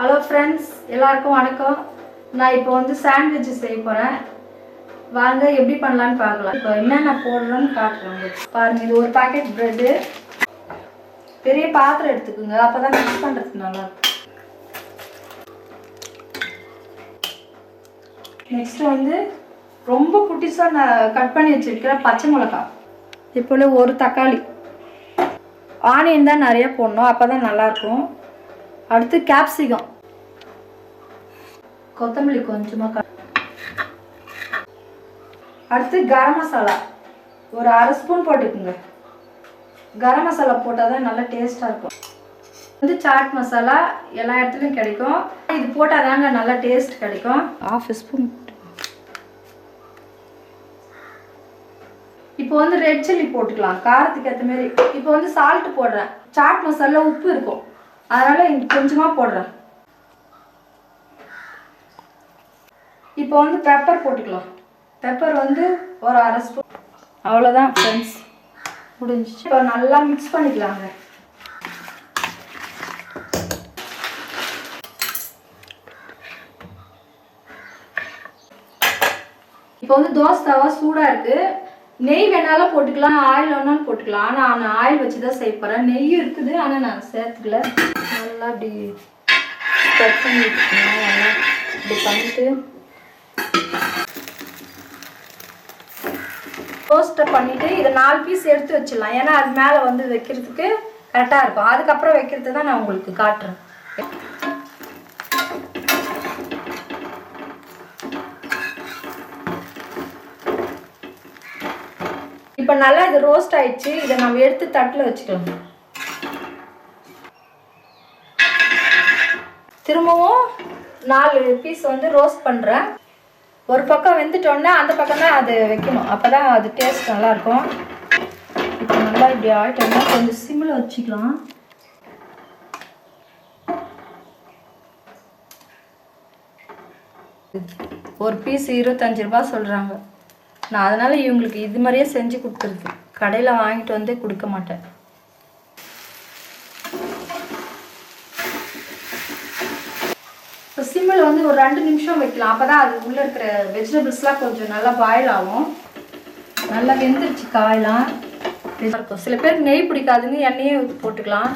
Hello friends எல்லாருக்கும் வணக்கம். நான் இப்போ வந்து சாண்ட்விச் செய்ய போகிறேன் வாங்க எப்படி பண்ணலான்னு பார்க்கலாம். இப்போ என்னென்ன போடுறேன்னு காட்டுறேன் உங்களுக்கு பாருங்கள் இது ஒரு பாக்கெட் ப்ரெட்டு பெரிய பாத்திரம் எடுத்துக்கோங்க. அப்போ தான் மிக்ஸ் பண்ணுறதுக்கு நல்லாயிருக்கும். நெக்ஸ்ட்டு நெக்ஸ்ட் வந்து ரொம்ப குட்டிஸாக நான் கட் பண்ணி வச்சுருக்கிற பச்சை மிளகாய். இப்போ ஒரு தக்காளி. ஆனியன் தான் நிறைய போடணும். அப்போ தான் நல்லாயிருக்கும். அடுத்து கேப்சிகம் கொத்தமல்லி கொஞ்சமாக அடுத்து கரம் மசாலா. ஒரு அரை ஸ்பூன் போட்டுக்குங்க. கரம் மசாலா போட்டால் தான் நல்லா டேஸ்ட்டாக இருக்கும். வந்து சாட் மசாலா எல்லா இடத்துலையும் கிடைக்கும். இது போட்டால் தாங்க நல்லா டேஸ்ட் கிடைக்கும். ஆஃப் ஸ்பூன் இப்போ வந்து ரெட் சில்லி போட்டுக்கலாம். காரத்துக்கு ஏற்ற மாதிரி. இப்போ வந்து சால்ட் போடுறேன். சாட் மசாலா உப்பு இருக்கும். அதனால இங்க கொஞ்சமா போடுறேன். இப்போ வந்து பெப்பர் போட்டுக்கலாம். பெப்பர் வந்து ஒரு அரை ஸ்பூன் அவ்வளோதான் ஃப்ரெண்ட்ஸ் முடிஞ்சிச்சு. இப்போ நல்லா மிக்ஸ் பண்ணிக்கலாங்க இப்போ வந்து தோசை தவா சூடாக இருக்குது நெய் வேணாலும் போட்டுக்கலாம் ஆயில் வேணாலும் போட்டுக்கலாம். ஆனால் நான் ஆயில் வச்சு தான் செய்ய போகிறேன் நெய்யும் இருக்குது ஆனால் நான் சேர்த்துக்கல. நல்லா அப்படி ஸ்ப்ரெட் பண்ணி வச்சுக்கணும். நல்லா இப்படி பண்ணிட்டு ரோஸ்ட்டை பண்ணிவிட்டு இதை நாலு பீஸ் எடுத்து வச்சிடலாம். ஏன்னா அது மேலே வந்து வைக்கிறதுக்கு கரெக்டாக இருக்கும். அதுக்கப்புறம் வைக்கிறது தான் நான் உங்களுக்கு காட்டுறேன். இப்போ நல்லா இது ரோஸ்ட் ஆயிடுச்சு. இதை நம்ம எடுத்து தட்டில் வச்சுக்கலாம் திரும்பவும் நாலு பீஸ் வந்து ரோஸ்ட் பண்ணுறேன் ஒரு பக்கம் வெந்துட்டோன்னே அந்த பக்கம் தான் அது வைக்கணும். அப்போ தான் அது டேஸ்ட் நல்லாயிருக்கும். இப்போ நல்லா இப்படி ஆகிட்டோம்னா கொஞ்சம் சிம்மில் வச்சுக்கலாம். ஒரு பீஸ் இருபத்தஞ்சி ரூபா சொல்கிறாங்க நான் அதனால் இவங்களுக்கு இது மாதிரியே செஞ்சு கொடுத்துருது. கடையில் வாங்கிட்டு வந்து கொடுக்க மாட்டேன். இப்போ சிம்மில் வந்து ஒரு ரெண்டு நிமிஷம் வைக்கலாம். அப்போ தான் அது உள்ளே இருக்கிற வெஜிடபிள்ஸ்லாம் கொஞ்சம் நல்லா பாயில் ஆகும். நல்லா வெந்துருச்சு காயெலாம் இருக்கும். சில பேர் நெய் பிடிக்காதுன்னு எண்ணெயே போட்டுக்கலாம்.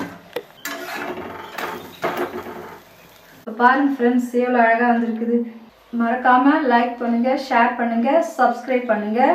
இப்போ பாருங்க ஃப்ரெண்ட்ஸ் எவ்வளோ அழகாக வந்திருக்குது. மறக்காமல் லைக் பண்ணுங்கள் ஷேர் பண்ணுங்கள் சப்ஸ்கிரைப் பண்ணுங்கள்